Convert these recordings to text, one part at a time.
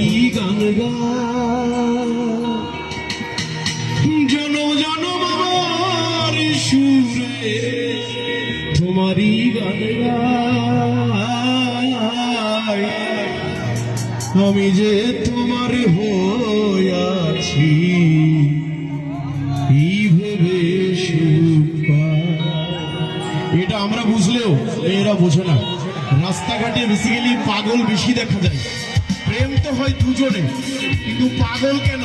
আমি গান জনম জনম আমার সুরে, তোমারই গান আমি যে তোমার হয়াছি এটা আমরা বুঝলেও এরা বোঝে না। রাস্তাঘাটে বেসিক্যালি পাগল বেশি দেখা যায়। প্রেম তো হয় দুজনে, কিন্তু পাগল কেন?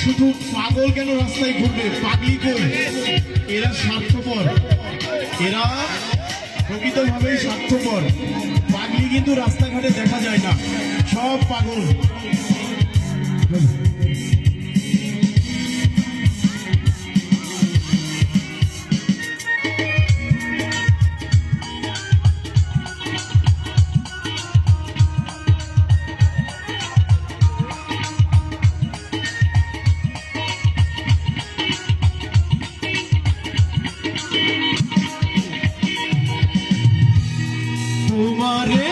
শুধু পাগল কেন রাস্তায় ঘুরবে? পাগলি কই এরা স্বার্থপর। এরা প্রকৃতভাবেই স্বার্থপর। পাগলি কিন্তু রাস্তাঘাটে দেখা যায় না। সব পাগল। তোমারে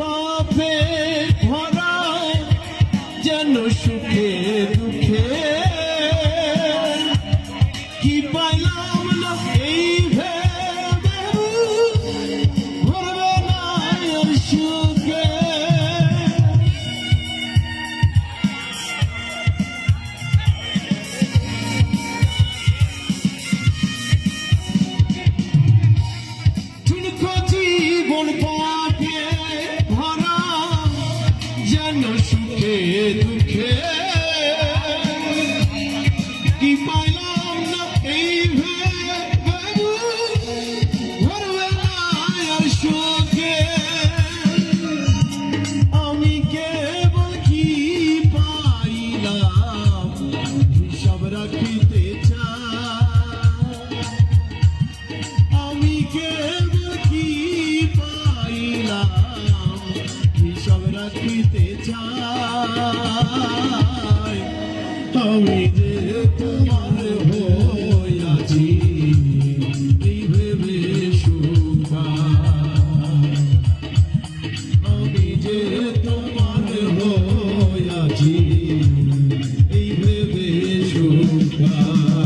পাপে ভরা যেন সুখে দুঃখে। কি পাইলাম না এই ভেবে? ভরবে না আর সুখে। জীবন পা ei, আমি যে তোমার হই আছি এই ভেবে সুখা আমি যে তোমার হই আছি এই ভেবে সুখা